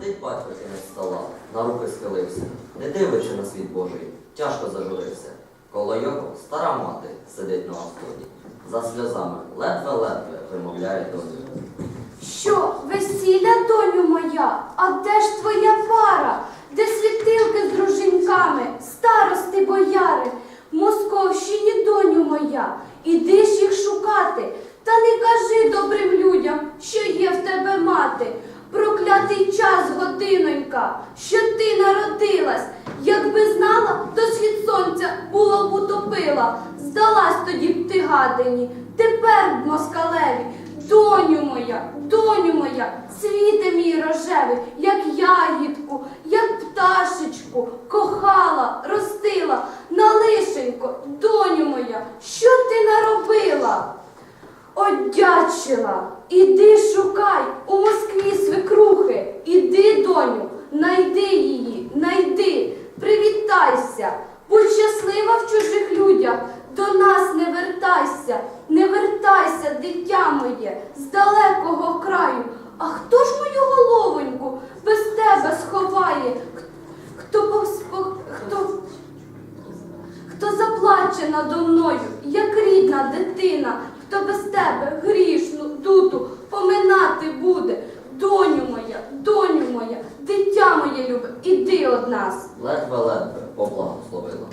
Сидить батько кінець стола, на руки схилився, не дивлячи на світ Божий, тяжко зажурився. Коло його стара мати сидить на остоді. За сльозами ледве-ледве вимовляє доню. Що, весілля, доню моя, а де ж твоя пара? Де світилки з дружинками, старости бояри? В Московщині, доню моя, іди ж їх шукати. Та не кажи добрим людям, що є в тебе мати. Проклятий час, годинонька, що ти. Якби знала, до схід сонця було б утопила. Здалась тоді б ти гадині, тепер б москалеві. Доню моя, доню моя, світе мій рожевий, як ягідку, як пташечку, кохала, ростила, на лишенько, доню моя, що ти наробила? Одячила, іди шукай у Москві свекрухи, іди, доню, найди її, найди, привітайся, будь щаслива в чужих людях, до нас не вертайся, не вертайся, дитя моє, з далекого краю. А хто ж мою головоньку без тебе сховає? Хто повспо... хто Хто заплаче надо мною, як рідна дитина, хто без тебе грішну дуту поминати буде. Доню моя, доню моя, дитя моє любе, іди од нас. Ледве-ледве поблагословила.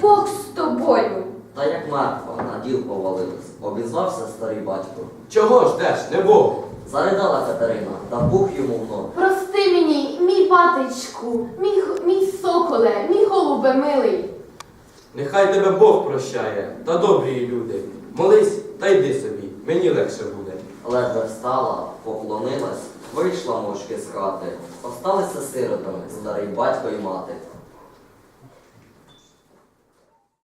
Бог з тобою. Та як мертва на діл повалилась, обізвався старий батько. Чого ждеш, не Бог? Заридала Катерина, та пух йому в ногу. Прости мені, мій батечку, мій, мій соколе, мій голубе милий. Нехай тебе Бог прощає, та добрі люди. Молись та йди собі, мені легше буде. Ледве встала, поклонилась, вийшла мовчки з хати. Осталися сиротами старий батько і мати.